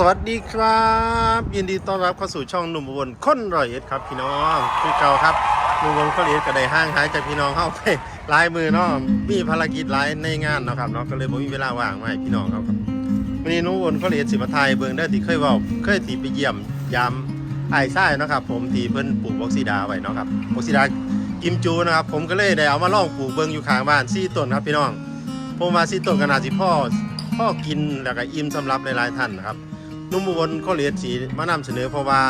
สวัสดีครับ ยินดีต้อนรับเข้าสู่ช่องหนุ่มอุบลคนรอยเอ็ดครับพี่น้องคือเก่าครับหนุ่มอุบลคนรอยเอ็ดก็ได้ห้างหายจากพี่น้องเข้าไปลายมือเนาะมีภารกิจหลายในงานเนาะครับเนาะก็เลยบ่มีเวลาว่างมาให้พี่น้องเขาครับวันนี้หนุ่มอุบลคนรอยเอ็ดสิมาไทยเบิ่งได้ที่เคยเว่าเคยตีไปเยี่ยมยามไอ้ไส้นาะครับ ผมที่เพิ่นปลูกบ็อกซีดาไว้เนาะครับบ็อกซีดากิมจูนะครับผมก็เลยได้เอามาลองปลูกเบิ่งอยู่ข้างบ้านซี่ต้นครับพี่น้องผมว่าซี่ต้นขนาดสิพ่อพ่อกินแล้วก็อิ่มสำหรับหลายๆท่านนะครับ นุ่มอุบลเขาเรียนสีมานำเสนอเพราะว่า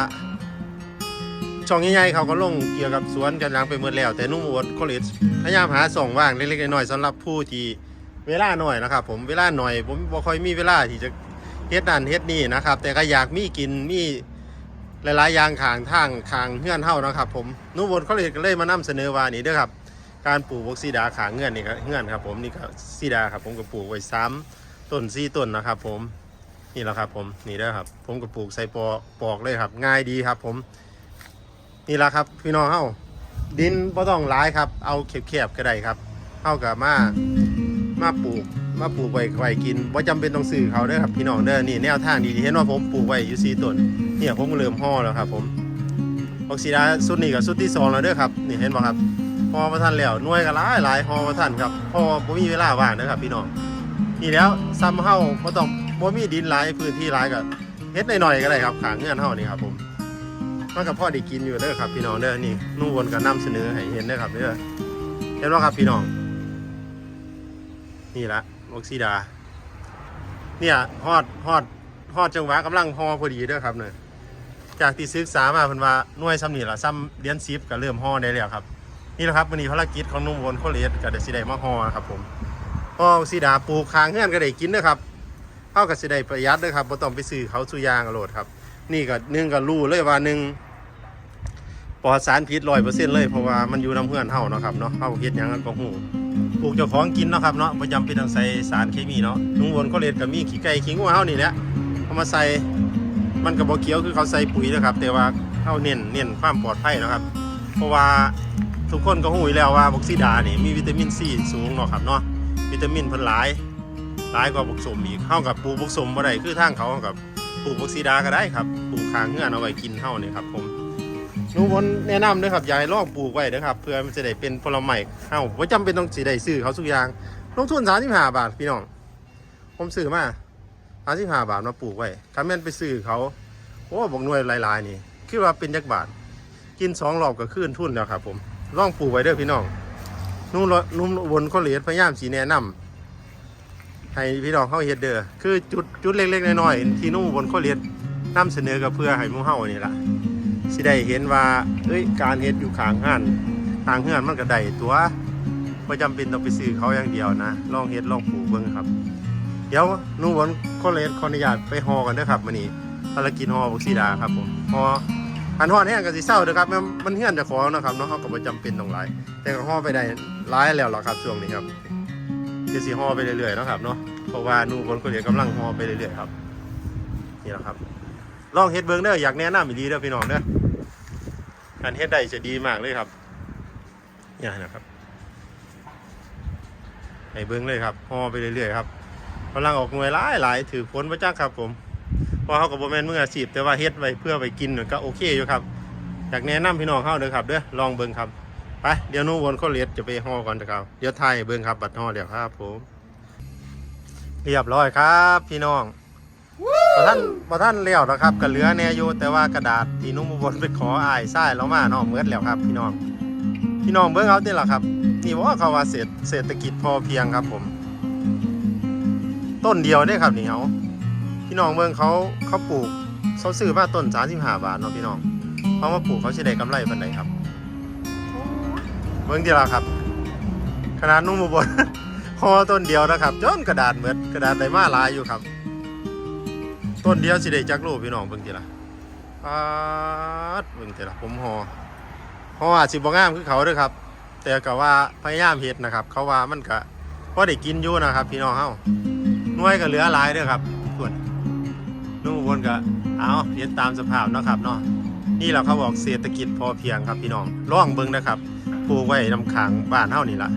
ช่องใหญ่ๆเขาก็ลงเกี่ยวกับสวนกันล้างไปหมดแล้ว แต่นุ่มอุบลเขาเรียนพยายามหาส่องว่างเล็กๆน้อยๆสำหรับผู้ที่เวลาหน่อยนะครับ ผมเวลาหน่อย ผมบ่ค่อยมีเวลาที่จะเฮ็ดนั่นเฮ็ดนี่นะครับ แต่ก็อยากมีกินมีหลายๆอย่างขางทางขางเงื่อนเฮานะครับ ผมนุ่มบลเขาเรียนก็เลยมานำเสนอว่านี่เด้อครับการปลูกบกซีดาขางเงื่อนนี่ครับเงื่อนครับ ผมนี่ก็ซีดาครับผมก็ปลูกไว้ซ้ำต้นซีต้นนะครับ ผม นี่แหละครับ ผมนี่เด้ครับ ผมก็ปลูกใส่ปอกปอกเลยครับ ง่ายดีครับ ผม นี่แหละครับพี่น้องเฮาดินบ่ต้องหลายครับ เอาแคบๆก็ได้ครับเฮากับมามาปลูกมาปลูกไว้ไว้กินบ่าจำเป็นต้องซื้อเขาเด้อครับพี่น้องเด้อนี่แนวทางดีๆเห็นว่าผมปลูกไว้อยู่สีต้นเนี่ยผมเริ่มห่อแล้วครับ ผมออกซิดาสุดนี้กับสุดที่สองแล้วเด้อครับนี่เห็นบ่ครับห่อมาทันแล้วน่วยก็หลายหลายห่อมาทันครับพอบ่มีเวลาว่างเด้อครับ พี่น้องนี่แล้วซ้ำเฮาบ่ต้อง บ่มีดินหลายพื้นที่หลายก็เฮ็ดหน่อยๆก็ได้ครับขางเงื่อนเฮานี่ครับผมมันก็พอได้กินอยู่เด้อครับ พี่น้องเด้อนี่นุ่งวนก็นำเสนอให้เห็นเด้อครับเด้อเห็นบ่ครับพี่น้อง นี่ละออกซิดา เนี่ยฮอดฮอดฮอดจังหวะกำลังฮอพอดีเด้อครับเนี่ยจากที่ศึกษามาเพิ่นว่าหน่วยซ้ำนี่ล่ะซ้ำเรียน10ก็เริ่มฮอได้แล้วครับ นี่แหละครับวันนี้ภารกิจของนุ่มวนโคเลสก็ได้สิได้มาฮอครับผมพอสีดาปลูกคางเงื่อนก็ได้กินนะครับ เท่ากับสิได้ประหยัดเลยครับบ่ต้องไปซื้อเขาสุยางโหลดครับ นี่ก็หนึ่งก็รู้เลยว่าหนึ่งปลอดสารพิษร้อยเปอร์เซ็นต์เลยเพราะว่ามันอยู่น้ำเพื่อนเฮาเนาะครับเนาะเฮาเฮ็ดหยังกันก็หูปลูกเจ้าของกินเนาะครับเนาะประจำเป็นต้องใส่สารเคมีเนาะนุ่งวนเขาเรียนก็มีขี้ไก่ขี้งูเฮานี่แหละเอามาใส่มันก็บ่เกี่ยวคือเขาใส่ปุ๋ยนะครับ แต่ว่าเฮาเน้นเน้นความปลอดภัยนะครับ เพราะว่าทุกคนก็หูอยู่แล้วว่าบ็อกซิดานี่มีวิตามินซีสูงเนาะครับเนาะวิตามินเพิ่นหลาย หลายกว่าบุกสมอีกเฮากับปูบุกสมบ่ได้คือทางเขากับปูบกซีดาก็ได้ครับปูคางเงื่อนเอาไว้กินเฮานี่ครับผมหนูวนแนะนำเด้อครับยากให้ลองปลูกไว้เด้อครับเพื่อมันจะได้เป็นผลไม้เฮาบ่จำเป็นต้องสิได้ซื้อเขาทุกอย่างลงทุน35บาทพี่น้องผมซื้อมา35บาทมาปลูกไว้ถ้าแม่นไปซื้อเขาโอ้บอกหน่วยหลายๆนี่คือว่าเป็นจักบาท กินสองรอบก็คืนทุนแล้วครับผมลองปลูกไว้เด้อพี่น้องนุ่มรนุ่มวนเขาเหลียดพยายามสีแนะนำ ให้พี่น้องเข้าเฮ็ดเด้อคือจุดจุดเล็กๆน้อยๆที่นุ่มวนเขาเหลียดนำเสนอกับเพื่อให้หมู่เฮานี่ล่ะสิได้เห็นว่าเอ้ยการเฮ็ดอยู่ข้างห้านทางเฮือนมันก็ได้ตัวบ่จำเป็นต้องไปซื้อเขาอย่างเดียวนะลองเฮ็ดลองปลูกเบิ่งครับ เดี๋ยวนุ่มวนเขาเหลียดขออนุญาตไปฮอกันเด้อครับมื้อนี้ภารกิจฮอบุกซีดาครับผมฮออันฮอดแห้งก็สิเศร้าเด้อครับมันเฮือนจะของนะครับเนาะเฮาก็บ่จำเป็นต้องหลายแต่ก็ห่อไปได้ร้ายแล้วหรอครับช่วงนี้ครับ จะสีห่อไปเรื่อยๆนะครับเนาะเพราะว่านูคนก็เรียนกำลังห่อไปเรื่อยๆครับนี่แหละครับลองเฮ็ดเบิ้งเด้ออยากแนะนำอีหลีเด้อพี่น้องเด้อการเฮ็ดได้จะดีมากเลยครับนี่นะครับให้เบิ้งเลยครับห่อไปเรื่อยๆครับกำลังออกหน่วยหลายหลายถือผลประจักษ์ครับผมเพราะเขากับโบแมนมืออาชีพแต่ว่าเฮ็ดไว้เพื่อไปกินก็โอเคอยู่ครับอยากแนะนำพี่น้องเข้าเด้อครับเด้อลองเบิ้งครับ ไปเดี๋ยวนู้วนเขาเลียดจะไปห่อก่อนนะครับเดี๋ยวไทยเบิ้งครับบัตรห่อเดี๋ยวครับผมเรียบร้อยครับ พี่น้องพอท่านพอท่านเลี้ยวนะครับก็เหลือแน่อยู่แต่ว่ากระดาษที่นุ่มอุบนไปขออายไส้แล้วมาเนาะเมื่อแล้วครับ พี่น้องพี่น้องเบิ้งเอาได้หรอครับ นี่ว่าเขาว่าเศรษเศรษฐกิจพอเพียงครับผม ต้นเดียวได้ครับนี่เขาพี่น้องเบิ้งเขาเขาปลูกเขาซื้อมาต้นสามสิบห้าบาทเนาะพี่น้องเขามาปลูกเขาจะได้กำไรปันใดครับ เบิ่งทีละครับ ขนาดนุ่มบลพอต้นเดียวนะครับจนกระดาษเหมือนกระดาษใบมาลายอยู่ครับ ต้นเดียวสิได้จักรูปพี่น้องเบิ่งทีละปาดเบิ่งทีละผมหอหออาจสิบ่งามคือเขาด้อครับ แต่ก็ว่าพยายามเฮ็ดนะครับ เขาว่ามันก็พอได้กินอยู่นะครับ พี่น้องเฮาหน่วยก็เหลือหลายด้อครับส่วนนุ่มบลก็เอาเฮ็ดตามสภาพนะครับเนาะนี่แหละเขาบอกเศรษฐกิจพอเพียงครับพี่น้องลองเบิ่งนะครับ ปลูกไว้นำขังบ้านเฮานี่ละ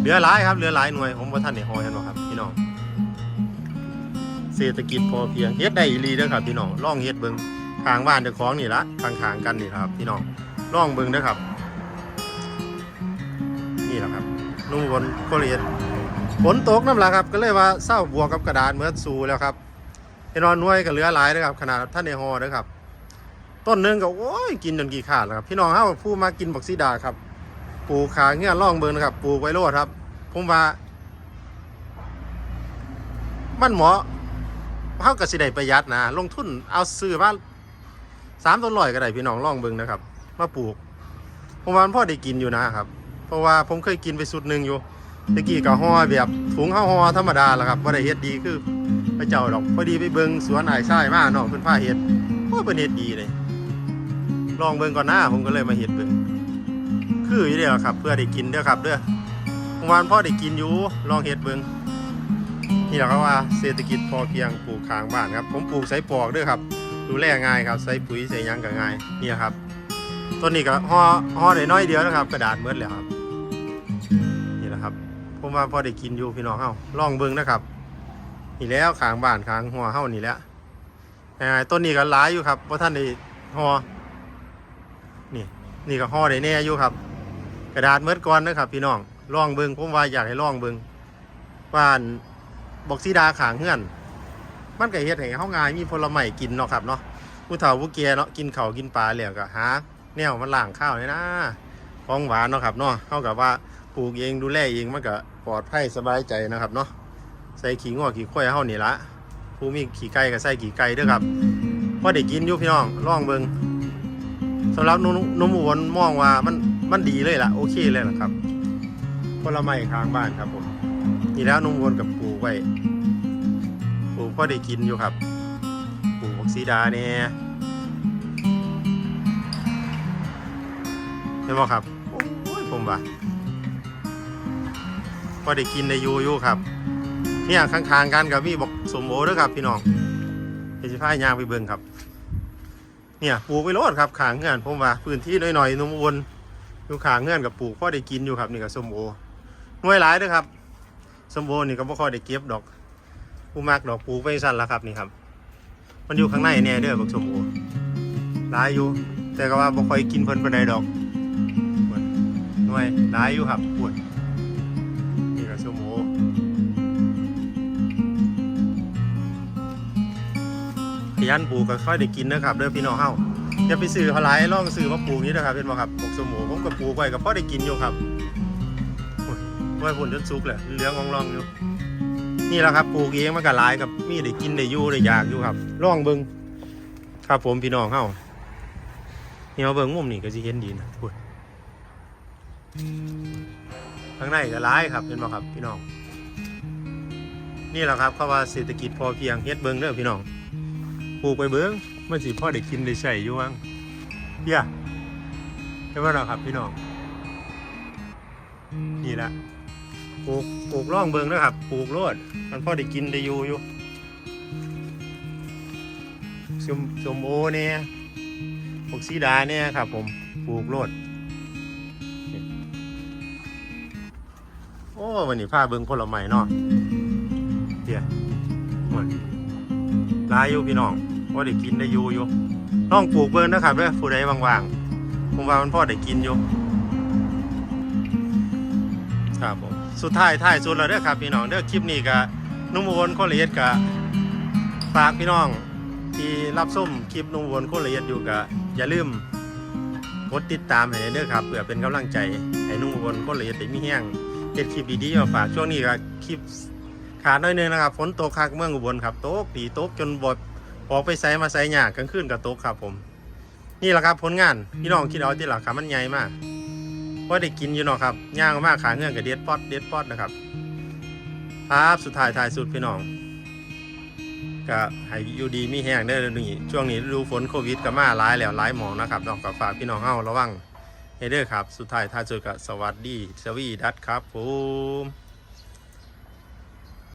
เหลือหลายครับเหลือหลายหน่วยผมว่าท่านเนี่ยหอยเห็นบ่ครับพี่น้องเศรษฐกิจพอเพียงเฮ็ดได้อีหลีเด้อครับ พี่น้องล่องเฮ็ดเบิ่งข้างบ้านเจ้าของนี่ละข้างกันนี่ครับ พี่น้องล่องเบิ่งเด้อครับ นี่แหละครับนุ่มบนโคเรียนฝนตกน้ำละครับ ก็เลยว่าเศร้าบวกกับกระดานเมื่อสูแล้วครับเห็นนอนน้วยกับเหลือหลายนะครับ ขนาดท่านในฮอนะครับต้นนึงก็โอ้ยกินจนกี่ขาดแล้วครับพี่น้องเฮาผู้มากินบักซีดาครับ ปลูกขาเงี้ยล่องเบิ่งนะครับปลูกไวโลดครับ ผมว่า มันเหมาะเฮาก็สิได้ประหยัดนะ ลงทุนเอาซื้อมาสามต้นลอยก็ได้พี่น้องล่องเบิ่งนะครับ มาปลูก ผมว่ามันพ่อได้กินอยู่นะครับ เพราะว่าผมเคยกินไปสุดหนึ่งอยู่ตะกี้ก็ห่อแบบถุงข้าวห่อธรรมดาแหละครับว่าได้เฮ็ดดีคือพระเจ้าดอกพอดีไปเบิงสวนไอ้ายชายมาเนาะเพิ่นพาเฮ็ดโอ้เพิ่นเฮ็ดดีเลย ลองเบิงก่อนหน้าผมก็เลยมาเฮ็ดเบิง คืออยู่เด้อครับ เพื่อได้กินเด้อครับเด้อผมว่ามันพ่อได้กินอยู่ลองเฮ็ดเบิงนี่แหละครับว่าเศรษฐกิจพอเพียงปลูกขางบ้านครับ ผมปลูกใส่ปอกเด้อครับ ดูแลง่ายครับใส่ปุ๋ยใส่ยังก็ง่ายนี่ครับต้นนี้ก็ห่อห่อได้น้อยเดียวนะครับ กระดาษเมืดแล้วครับนี่แหละครับผมว่าพอได้กินอยู่พี่น้องเฮาลองเบิงนะครับนี่แล้วขางบ้านขางหัวเฮานี่แหละอ่าต้นนี้ก็หลายอยู่ครับเพราะท่านได้ห่อนี่นี่ก็ห่อได้แน่อยู่ครับ กระดาษเมืดก่อนนะครับพี่น้องลองเบิงผมว่าอยากให้ลองเบิงว่านบอกซีดาขางเฮือน มันก็เฮ็ดให้เฮาง่ายมีผลไม้กินเนาะครับเนาะผู้เฒ่าผู้แก่เนาะกินข้าวกินปลาแล้วก็หาแนวมันล่างข้าวเลยนะของหวานเนาะครับเนาะเท่ากับว่าปลูกเองดูแลเองมันก็ปลอดภัยสบายใจนะครับเนาะใส่ขี้งอขี้ข้อยเฮานี่ละผู้มีขี้ไก่ก็ใส่ขี้ไก่เด้อครับพอได้กินอยู่พี่น้องลองเบิงสำหรับนุ่มนุ่มอุบลมองว่ามัน มันดีเลยล่ะ โอเคเลยล่ะครับผลไม้ข้างบ้านครับผมนี่แล้วนุ่มอุบลกับปูไว้ปูกพอได้กินอยู่ครับปลูกบักซีดาเนี่ยเห็นไหมครับโอ้ยผมว่าพอได้กินในยูยูครับเนี่ยข้างๆกันกับมีบอกสมโอด้วยครับ พี่น้องเดี๋ยวจะพายางไปเบิ่งครับ เนี่ยปลูกไปโลดครับขางเงื่อนผมว่าพื้นที่น้อยๆนุ่มวน อยู่ขางเงื่อนกับปลูกพอได้กินอยู่ครับนี่กับสมโอหน่วยหลายด้วยครับสมโอนี่ก็บ่ค่อยได้เก็บดอกผู้มากดอกปลูกไปสั้นแล้วครับนี่ครับ มันอยู่ข้างในเนี่ยเด้อบักสมโอหลายอยู่ แต่ก็ว่าบ่ค่อยกินเพิ่นปานใดดอกหน่วยหลายอยู่ครับปวดนี่ก็สมโอขยันปลูกก็ค่อยได้กินนะครับเด้อพี่น้องเฮา อย่าไปซื้อเขาหลายลองซื้อมาปลูกนี้นะครับเป็นบ่ครับปลูกสมโอผมก็ปลูกไว้ก็พอได้กินอยู่ครับไว้ผลจนสุกแหละเหลืองอ่องอยู่นี่แหละครับปลูกเองมันก็หลายกับมีได้กินได้อยู่ได้อยากอยู่ครับลองเบิงครับผมพี่น้องเฮาเนี่ยเอาเบิ่งมุมนี่ก็สิเห็นดีนะพูดข้างในก็ร้ายครับเห็นไหมครับพี่น้อง นี่แหละครับเขาว่าเศรษฐกิจพอเพียงเฮ็ดเบิ้งเด้อพี่น้องปลูกไปเบิ้ง มันสิพ่อได้กินได้ใช้อยู่วังเพียเห็นไหมล่ะครับพี่น้อง นี่แหละปลูกปลูกร่องเบิ้งนะครับ ปลูกโลด มันพ่อได้กินได้อยู่อยู่สมสมโอเนี่ยพวกซีดาเนี่ยครับ ผมปลูกโลด โอ้วันนี้พาเบิงผลไม้เนาะเดี๋ยวหมดลายอยู่พี่น้อง ว่าได้กินได้อยู่อยู่น้องปลูกเบิ่งนะครับเด้อผู้ใดว่างๆผมว่ามันพอได้กินอยู่ครับผมสุดท้ายท้ายสุดแล้วเด้อครับพี่น้องเด้อคลิปนี้ก็นุ่มอุบลโคเอียดก็ฝากพี่น้องที่รับส้มคลิปนุ่มอุบลโคเอียดอยู่ก็อย่าลืมกดติดตามให้เด้อครับเพื่อเป็นกำลังใจให้นุ่มอุบลโคเอียดได้มีแห้งเฮ็ดคลิปดีๆมาฝากช่วงนี้ก็คลิปขาดน้อยนึงนะครับฝนตกคักเมืองอุบลครับตกปีตกจนบด ออกไปไสมาไสยากกลางคืนก็ตกครับผม นี่แหละครับผลงานพี่น้องคิดเอาที่หลักครับมันใหญ่มากพอได้กินอยู่เนาะครับย่างมากขาเงื่อนกับเด็ดป๊อดเด็ดป๊อดนะครับครับสุดท้ายท้ายสุดพี่น้องก็ให้อยู่ดีมีแห้งได้อนี่ช่วงนี้ฤดูฝนโควิดก็มาหลายแล้วหลายหมองนะครับน้องก็ฝากพี่น้องเฮาระวังเฮเดอร์ครับ สุดท้ายท้ายสุดก็สวัสดีสวีดัตครับผม